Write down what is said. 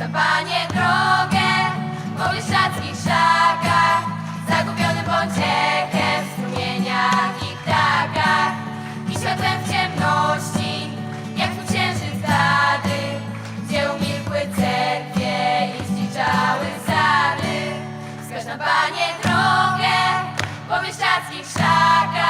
na Panie drogę Po wieszczadzkich szakach Zagubionym bąciekiem W strumieniach i ptakach I światłem w ciemności Jak tu księżyc dady Gdzie umilkły cerkwie I zniczały zady Wskaż na Panie drogę Po wieszczadzkich szakach